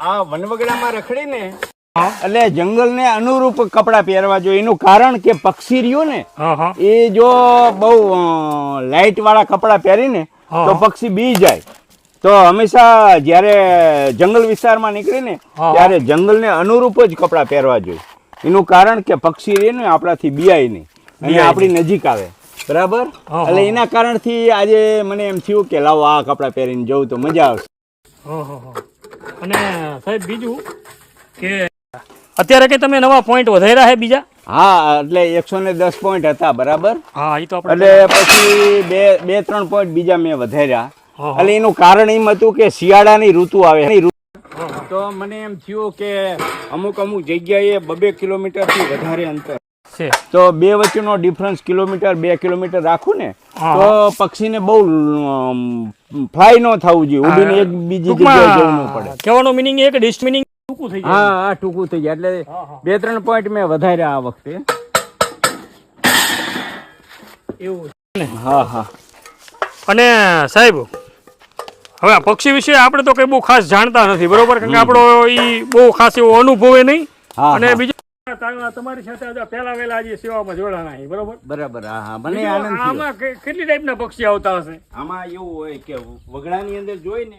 આ વનવગડામાં રખડીને એટલે જંગલને અનુરૂપ કપડા પહેરવા જોઈએ. એનું કારણ કે પક્ષી રહ્યું ને એ જો બહુ લાઇટ વાળા કપડા પહેરીને ને તો પક્ષી બી જાય. તો હંમેશા જ્યારે જંગલ વિસ્તારમાં નીકળીને ને ત્યારે જંગલને અનુરૂપ જ કપડા પહેરવા જોઈએ. એનું કારણ કે પક્ષી રહે ને આપણાથી બિયાય નહીં. અને આપણી નજીક આવે. બરાબર? એટલે એના કારણથી આજે મને એમ થયું કે લાવો આ કપડાં પહેરીને જવું તો મજા આવશે. અને સાહેબ બીજું કે અત્યારે કે તમે નવા પોઈન્ટ વધાર્યા છે બીજા? હા એટલે એકસો ને દસ પોઈન્ટ હતા બરાબર? હા એ તો એટલે પછી બે બે ત્રણ પોઈન્ટ બીજા મેં વધાર્યા. એટલે એનું કારણ એમ હતું કે શિયાળાની ઋતુ આવે. તો મને એમ થયું કે અમુક અમુક જગ્યાએ બબે કિલોમીટરથી વધારે અંતર. છે. તો બે વચ્ચેનો ડિફરન્સ કિલોમીટર બે કિલોમીટર રાખું ને. તો પક્ષીને બહુ ફ્લાય ન થવું જોઈએ. ઉડીને એક બીજી જગ્યાએ જવું ન પડે. કહેવાનો મિનિંગ એક ડિસ્ટ મિનિંગ ટૂંકું થઈ જાય. હા હા ટૂંકું થઈ જાય. એટલે. બે ત્રણ પોઈન્ટ મેં વધાર્યા આ વખતે. એવું ને. હા હા. અને સાહેબ હવે આ પક્ષી વિશે આપણે તો કઈ બહુ ખાસ જાણતા નથી. બરોબર? કારણ કે આપણો એ બહુ ખાસ એવો અનુભવે નહીં. અને બીજું તમારી સાથે પહેલા વહેલા આજે સેવામાં જોડાણા બરોબર? બરાબર હા હા મને આનંદ આમાં કે- કેટલી ટાઈપના પક્ષી આવતા હશે? આમાં એવું હોય કે વગડાની અંદર જોઈ ને